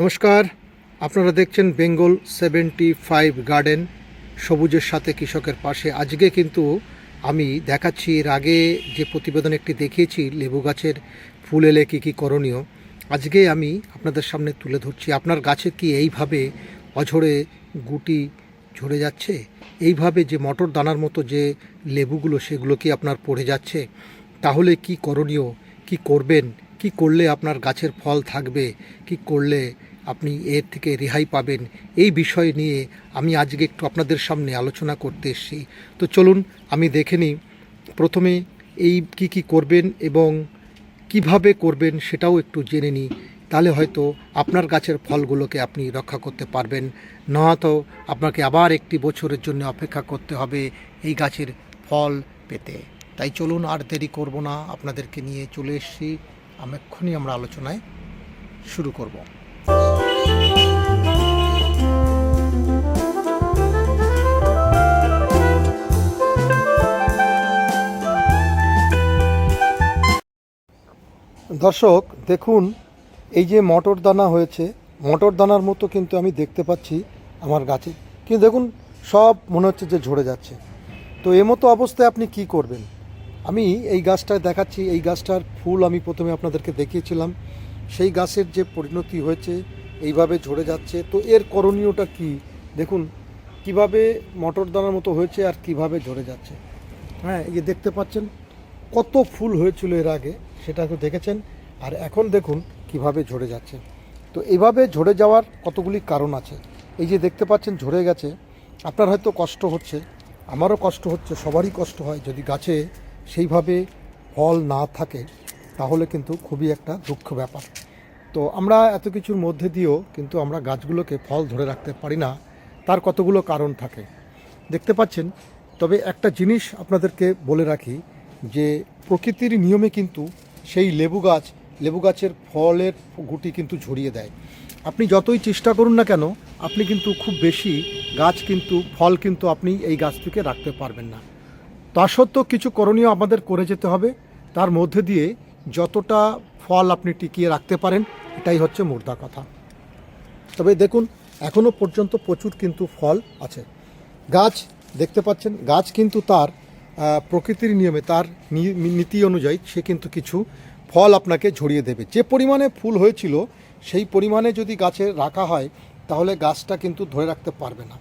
নমস্কার, আপনারা দেখছেন বেঙ্গল সেভেন্টি ফাইভ গার্ডেন। সবুজের সাথে কৃষকের পাশে। আজকে কিন্তু আমি দেখাচ্ছি এর আগে যে প্রতিবেদন একটি দেখিয়েছি, লেবু গাছের ফুল এলে কী কী করণীয়। আজকে আমি আপনাদের সামনে তুলে ধরছি, আপনার গাছে কি এইভাবে অঝরে গুটি ঝরে যাচ্ছে? এইভাবে যে মটর দানার মতো যে লেবুগুলো, সেগুলো কি আপনার পড়ে যাচ্ছে? তাহলে কি করণীয়, কি করবেন? কি করলে আপনার গাছের ফল থাকবে? কি করলে আপনি এর থেকে রেহাই পাবেন? এই বিষয় নিয়ে আমি আজকে একটু আপনাদের সামনে আলোচনা করতে এসেছি। তো চলুন, আমি দেখে নিই। প্রথমে এই কি কি করবেন এবং কীভাবে করবেন সেটাও একটু জেনে নিই। তাহলে হয়তো আপনার গাছের ফলগুলোকে আপনি রক্ষা করতে পারবেন। নয়তো আপনাকে আবার একটি বছরের জন্য অপেক্ষা করতে হবে এই গাছের ফল পেতে। তাই চলুন আর দেরি করব না। আপনাদেরকে নিয়ে চলে এসেছি। আমি এক্ষুনি আমরা আলোচনায় শুরু করব। দর্শক, দেখুন, এই যে মটর দানা হয়েছে, মটর দানার মতো কিন্তু আমি দেখতে পাচ্ছি আমার গাছে। কিন্তু দেখুন, সব মনে হচ্ছে যে ঝরে যাচ্ছে। তো এ মতো অবস্থায় আপনি কি করবেন? আমি এই গাছটা দেখাচ্ছি, এই গাছটার ফুল আমি প্রথমে আপনাদেরকে দেখিয়েছিলাম। সেই গাছের যে পরিণতি হয়েছে, এইভাবে ঝরে যাচ্ছে। তো এর করণীয়টা কি? দেখুন, কীভাবে মটর দানার মতো হয়েছে আর কীভাবে ঝরে যাচ্ছে। হ্যাঁ এই দেখতে পাচ্ছেন, কত ফুল হয়েছিল এর আগে, সেটা তো দেখেছেন। আর এখন দেখুন কীভাবে ঝরে যাচ্ছে। তো এভাবে ঝরে যাওয়ার কতগুলি কারণ আছে? এই যে দেখতে পাচ্ছেন, ঝরে গেছে। আপনার হয়তো কষ্ট হচ্ছে। আমারও কষ্ট হচ্ছে, সবারই কষ্ট হয়। যদি গাছে সেইভাবে ফল না থাকে, তাহলে কিন্তু খুবই একটা দুঃখ ব্যাপার। তো আমরা এত কিছুর মধ্যে দিয়েও কিন্তু আমরা গাছগুলোকে ফল ধরে রাখতে পারি না, তার কতগুলো কারণ থাকে। দেখতে পাচ্ছেন, তবে একটা জিনিস আপনাদেরকে বলে রাখি, যে প্রকৃতির নিয়মে কিন্তু সেই লেবু গাছ, লেবু গাছের ফলের গুটি কিন্তু ঝরিয়ে দেয়। আপনি যতই চেষ্টা করুন না কেন, আপনি কিন্তু খুব বেশি গাছ কিন্তু, ফল কিন্তু আপনি এই গাছ থেকে রাখতে পারবেন না। তা সত্ত্বেও কিছু করণীয় আমাদের করে যেতে হবে। তার মধ্যে দিয়ে যতটা ফল আপনি টিকিয়ে রাখতে পারেন, এটাই হচ্ছে মুর্দা কথা। তবে দেখুন এখনও পর্যন্ত প্রচুর কিন্তু ফল আছে। গাছ, দেখতে পাচ্ছেন, গাছ কিন্তু তার প্রকৃতির নিয়মে, তার নীতি অনুযায়ী সে কিন্তু কিছু ফল আপনাকে ঝরিয়ে দেবে। যে পরিমাণে ফুল হয়েছিল, সেই পরিমাণে যদি গাছে রাখা হয়, তাহলে গাছটা কিন্তু ধরে রাখতে পারবে না।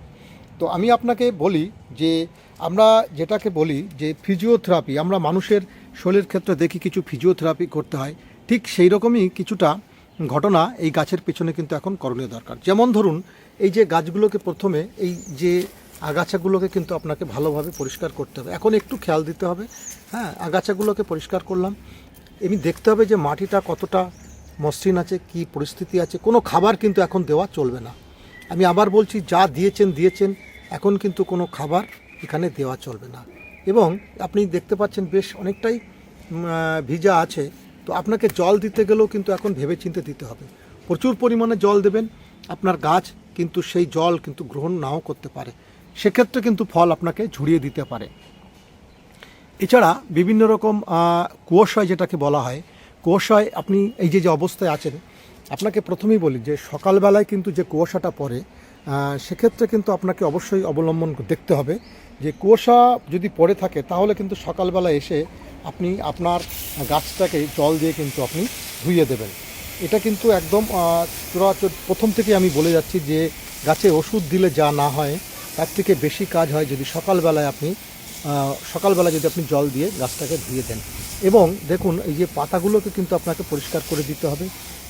তো আমি আপনাকে বলি যে আমরা যেটাকে বলি যে ফিজিওথেরাপি আমরা মানুষের শরীরের ক্ষেত্রে দেখি কিছু ফিজিওথেরাপি করতে হয়। ঠিক সেই রকমই কিছুটা ঘটনা এই গাছের পেছনে কিন্তু এখন করণীয় দরকার। যেমন ধরুন, এই যে গাছগুলোকে প্রথমে, এই যে আগাছাগুলোকে কিন্তু আপনাকে ভালোভাবে পরিষ্কার করতে হবে। এখন একটু খেয়াল দিতে হবে। হ্যাঁ আগাছাগুলোকে পরিষ্কার করলাম। এমনি দেখতে হবে যে মাটিটা কতটা মসৃণ আছে, কি পরিস্থিতি আছে। কোনো খাবার কিন্তু এখন দেওয়া চলবে না। আমি আবার বলছি, যা দিয়েছেন দিয়েছেন। এখন কিন্তু কোনো খাবার এখানে দেওয়া চলবে না। এবং আপনি দেখতে পাচ্ছেন বেশ অনেকটাই ভিজা আছে। তো আপনাকে জল দিতে গেলেও কিন্তু এখন ভেবে চিন্তে দিতে হবে। প্রচুর পরিমাণে জল দেবেন, আপনার গাছ কিন্তু সেই জল কিন্তু গ্রহণ নাও করতে পারে। সেক্ষেত্রে কিন্তু ফল আপনাকে ঝুড়িয়ে দিতে পারে। এছাড়া বিভিন্ন রকম কুয়াশায় যেটাকে বলা হয়, কুয়াশায় আপনি এই যে যে অবস্থায় আছেন, আপনাকে প্রথমেই বলি যে সকালবেলায় কিন্তু যে কুয়াশাটা পড়ে সেক্ষেত্রে কিন্তু আপনাকে অবশ্যই অবলম্বন দেখতে হবে যে কুয়াশা যদি পড়ে থাকে, তাহলে কিন্তু সকালবেলা এসে আপনি আপনার গাছটাকে জল দিয়ে কিন্তু আপনি ধুইয়ে দেবেন। এটা কিন্তু একদম চূড়াচূড় প্রথম থেকে আমি বলে যাচ্ছি যে গাছে ওষুধ দিলে যা না হয়, তার থেকে বেশি কাজ হয় যদি সকালবেলায় আপনি সকালবেলা যদি আপনি জল দিয়ে গাছটাকে ধুয়ে দেন। এবং দেখুন, এই যে পাতাগুলোকে কিন্তু আপনাকে পরিষ্কার করে দিতে হবে,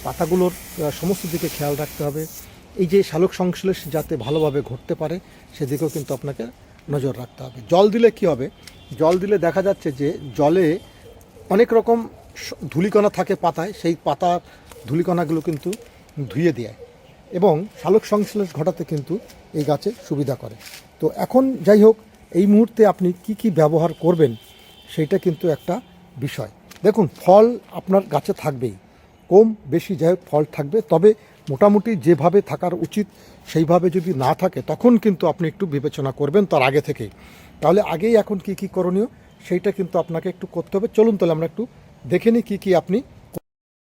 পাতাগুলোর সমস্ত দিকে খেয়াল রাখতে হবে। এই যে শালক সংশ্লেষ যাতে ভালোভাবে ঘটতে পারে, সেদিকেও কিন্তু আপনাকে নজর রাখতে হবে। জল দিলে কি হবে? জল দিলে দেখা যাচ্ছে যে জলে অনেক রকম ধুলিকণা থাকে পাতায়, সেই পাতার ধুলিকণাগুলো কিন্তু ধুয়ে দেয় এবং শালক সংশ্লেষ ঘটাতে কিন্তু এই গাছে সুবিধা করে। তো এখন যাই হোক, এই মুহূর্তে আপনি কি কি ব্যবহার করবেন, সেটা কিন্তু একটা বিষয়। দেখুন, ফল আপনার গাছে থাকবেই। কম বেশি যাই হোক, ফল থাকবে। তবে মোটামুটি যেভাবে থাকার উচিত, সেইভাবে যদি না থাকে, তখন কিন্তু আপনি একটু বিবেচনা করবেন তার আগে থেকেই। তাহলে আগেই এখন কি কি করণীয়, সেইটা কিন্তু আপনাকে একটু করতে হবে। চলুন তাহলে আমরা একটু দেখে নিই কী কী আপনি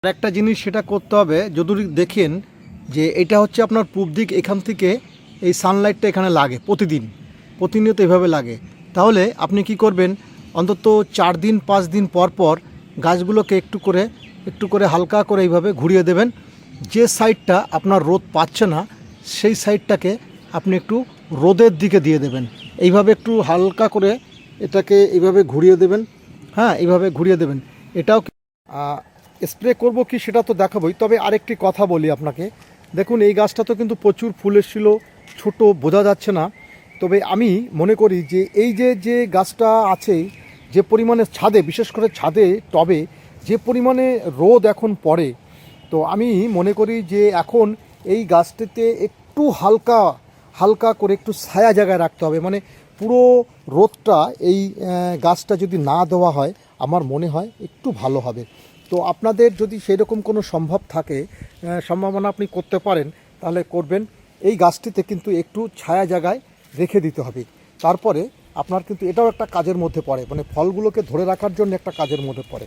একটা জিনিস সেটা করতে হবে, যদি দেখেন যে এটা হচ্ছে আপনার পূব দিক, এখান থেকে এই সানলাইটটা এখানে লাগে প্রতিদিন, প্রতিনিয়ত এভাবে লাগে। তাহলে আপনি কি করবেন, অন্তত চার দিন, পাঁচ দিন পর পর গাছগুলোকে একটু করে একটু করে হালকা করে এইভাবে ঘুরিয়ে দেবেন। যে সাইডটা আপনার রোদ পাচ্ছে না, সেই সাইডটাকে আপনি একটু রোদের দিকে দিয়ে দেবেন। এইভাবে একটু হালকা করে এটাকে এইভাবে ঘুরিয়ে দেবেন। হ্যাঁ এইভাবে ঘুরিয়ে দেবেন। এটাও স্প্রে করব কি সেটা তো দেখাবোই। তবে আরেকটি কথা বলি আপনাকে। দেখুন, এই গাছটা তো কিন্তু প্রচুর ফুল এসেছিল। ছোট বোঝা যাচ্ছে না। তবে আমি মনে করি যে এই যে যে গাছটা আছে, যে পরিমাণে ছাদে, বিশেষ করে ছাদে, টবে, যে পরিমাণে রোদ এখন পড়ে তো আমি মনে করি যে এখন এই গাছটিতে একটু হালকা হালকা করে একটু ছায়া জায়গায় রাখতে হবে। মানে পুরো রোদটা এই গাছটা যদি না দেওয়া হয়, আমার মনে হয় একটু ভালো হবে। তো আপনাদের যদি সেরকম কোনো সম্ভব থাকে সম্ভাবনা আপনি করতে পারেন, তাহলে করবেন। এই গাছটিতে কিন্তু একটু ছায়া জায়গায় রেখে দিতে হবে। তারপরে আপনার কিন্তু এটাও একটা কাজের মধ্যে পড়ে। মানে ফলগুলোকে ধরে রাখার জন্য একটা কাজের মধ্যে পড়ে।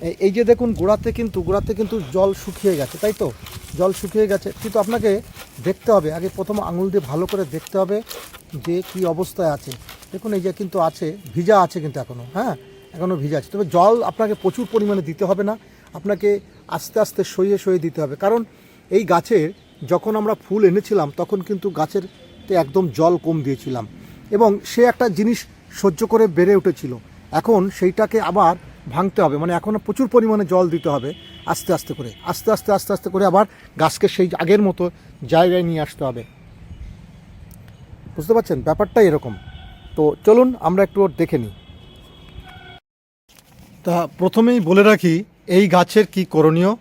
এই- যে দেখুন, গোড়াতে কিন্তু গোড়াতে কিন্তু জল শুকিয়ে গেছে, তাই তো? জল শুকিয়ে গেছে। কিন্তু আপনাকে দেখতে হবে, আগে প্রথম আঙুল দিয়ে ভালো করে দেখতে হবে যে কি অবস্থায় আছে। দেখুন, এই যে কিন্তু আছে, ভিজা আছে কিন্তু এখনও হ্যাঁ? এখনও ভিজা আছে। তবে জল আপনাকে প্রচুর পরিমাণে দিতে হবে না, আপনাকে আস্তে আস্তে সইয়ে সইয়ে দিতে হবে। কারণ এই গাছের যখন আমরা ফুল এনেছিলাম, তখন কিন্তু গাছের একদম জল কম দিয়েছিলাম। এবং সে একটা জিনিস সহ্য করে বেড়ে উঠেছিল। এখন সেইটাকে আবার ভাঙতে হবে মানে এখন প্রচুর পরিমাণে জল দিতে হবে আস্তে আস্তে করে, আস্তে আস্তে আস্তে আস্তে করে আবার গাছকে সেই আগের মতো জায়গায় নিয়ে আসতে হবে। বুঝতে পারছেন? ব্যাপারটা এরকম। তো চলুন আমরা একটু ওর দেখে নিই। তা প্রথমেই বলে রাখি, এই গাছের কি করণীয়?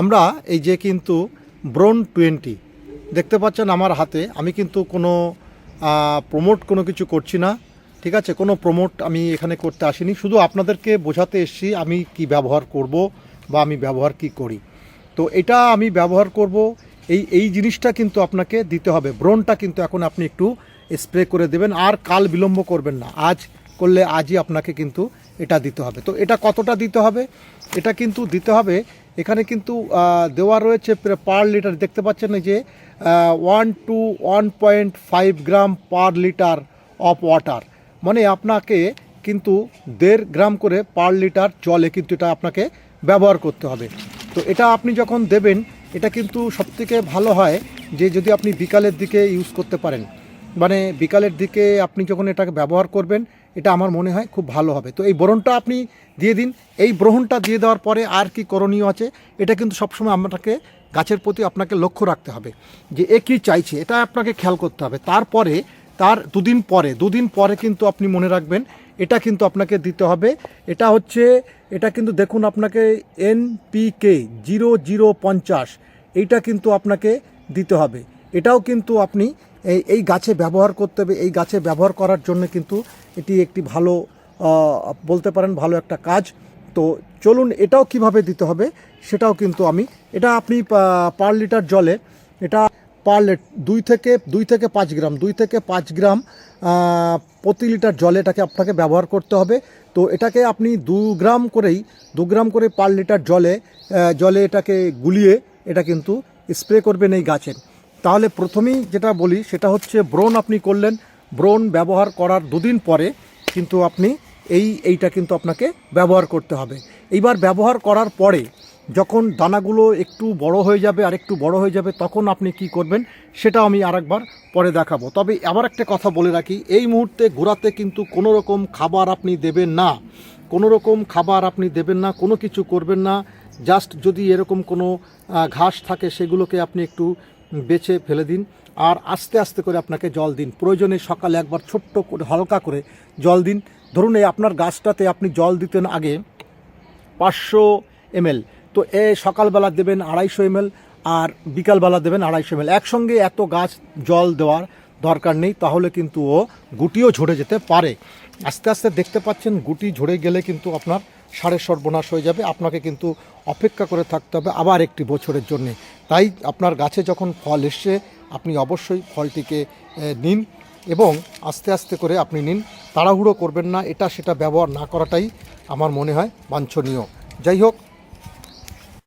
আমরা এই যে কিন্তু ব্রোন টোয়েন্টি, দেখতে পাচ্ছেন আমার হাতে, আমি কিন্তু কোনো প্রমোট কোনো কিছু করছি না। ঠিক আছে, কোনো প্রমোট আমি এখানে করতে আসিনি। শুধু আপনাদেরকে বোঝাতে এসেছি আমি কি ব্যবহার করব বা আমি ব্যবহার কি করি। তো এটা আমি ব্যবহার করব, এই এই জিনিসটা কিন্তু আপনাকে দিতে হবে। ব্রনটা কিন্তু এখন আপনি একটু স্প্রে করে দেবেন, আর কাল বিলম্ব করবেন না। আজ করলে আজই আপনাকে কিন্তু এটা দিতে হবে। তো এটা কতটা দিতে হবে? এটা কিন্তু দিতে হবে, এখানে কিন্তু দেওয়া রয়েছে পার লিটার দেখতে পাচ্ছেন যে one two one point five gram per litre of water মানে আপনাকে কিন্তু দেড় গ্রাম করে পার লিটার জলে কিন্তু এটা আপনাকে ব্যবহার করতে হবে। তো এটা আপনি যখন দেবেন, এটা কিন্তু সবথেকে ভালো হয় যে যদি আপনি বিকালের দিকে ইউজ করতে পারেন। মানে বিকালের দিকে আপনি যখন এটাকে ব্যবহার করবেন, এটা আমার মনে হয় খুব ভালো হবে। তো এই ব্রহণটা আপনি দিয়ে দিন। এই ব্রহণটা দিয়ে দেওয়ার পরে আর কি করণীয় আছে, এটা কিন্তু সবসময় আপনাকে গাছের প্রতি আপনাকে লক্ষ্য রাখতে হবে যে এ কী চাইছে, এটা আপনাকে খেয়াল করতে হবে। তারপরে তার দুদিন পরে দুদিন পরে কিন্তু আপনি মনে রাখবেন, এটা কিন্তু আপনাকে দিতে হবে। এটা হচ্ছে, এটা কিন্তু দেখুন আপনাকে এনপিকে জিরো জিরো পঞ্চাশ, এইটা কিন্তু আপনাকে দিতে হবে। এটাও কিন্তু আপনি এই এই গাছে ব্যবহার করতে হবে, এই গাছে ব্যবহার করার জন্য কিন্তু এটি একটি ভালো বলতে পারেন ভালো একটা কাজ। তো চলুন, এটাও কীভাবে দিতে হবে, সেটাও কিন্তু আমি, এটা আপনি পার লিটার জলে, এটা পার দুই থেকে দুই থেকে পাঁচ গ্রাম, দুই থেকে পাঁচ গ্রাম প্রতি লিটার জলে এটাকে আপনাকে ব্যবহার করতে হবে। তো এটাকে আপনি দু গ্রাম করেই, দু গ্রাম করে পার লিটার জলে জলে এটাকে গুলিয়ে এটা কিন্তু স্প্রে করবেন এই গাছের তাহলে প্রথমেই যেটা বলি, সেটা হচ্ছে ব্রণ আপনি করলেন। ব্রণ ব্যবহার করার দুদিন পরে কিন্তু আপনি এই, এইটা কিন্তু আপনাকে ব্যবহার করতে হবে। এইবার ব্যবহার করার পরে যখন দানাগুলো একটু বড় হয়ে যাবে আর একটু বড় হয়ে যাবে, তখন আপনি কি করবেন? সেটা আমি আরেকবার পরে দেখাবো। তবে আবার একটা কথা বলে রাখি, এই মুহূর্তে গোড়াতে কিন্তু কোনো রকম খাবার আপনি দেবেন না। কোনো রকম খাবার আপনি দেবেন না, কোনো কিছু করবেন না। জাস্ট যদি এরকম কোনো ঘাস থাকে সেগুলোকে আপনি একটু বেছে ফেলে দিন আর আস্তে আস্তে করে আপনাকে জল দিন। প্রয়োজনে সকালে একবার ছোট্ট করে, হালকা করে জল দিন। ধরুন এই আপনার গাছটাতে আপনি জল দিতেন আগে পাঁচশো এমএল। তো এ সকালবেলা দেবেন আড়াইশো এমএল আর বিকালবেলা দেবেন আড়াইশো এমএল। একসঙ্গে এত গাছ জল দেওয়ার দরকার নেই, তাহলে কিন্তু ও গুটিও ঝরে যেতে পারে। আস্তে আস্তে দেখতে পাচ্ছেন, গুটি ঝরে গেলে কিন্তু আপনার সারের সর্বনাশ হয়ে যাবে। আপনাকে কিন্তু অপেক্ষা করে থাকতে হবে আবার একটি বছরের জন্যে। তাই আপনার গাছে যখন ফল এসছে, আপনি অবশ্যই ফলটিকে নিন এবং আস্তে আস্তে করে আপনি নিন। তাড়াহুড়ো করবেন না, এটা সেটা ব্যবহার না করাটাই আমার মনে হয় বাঞ্ছনীয়। যাই হোক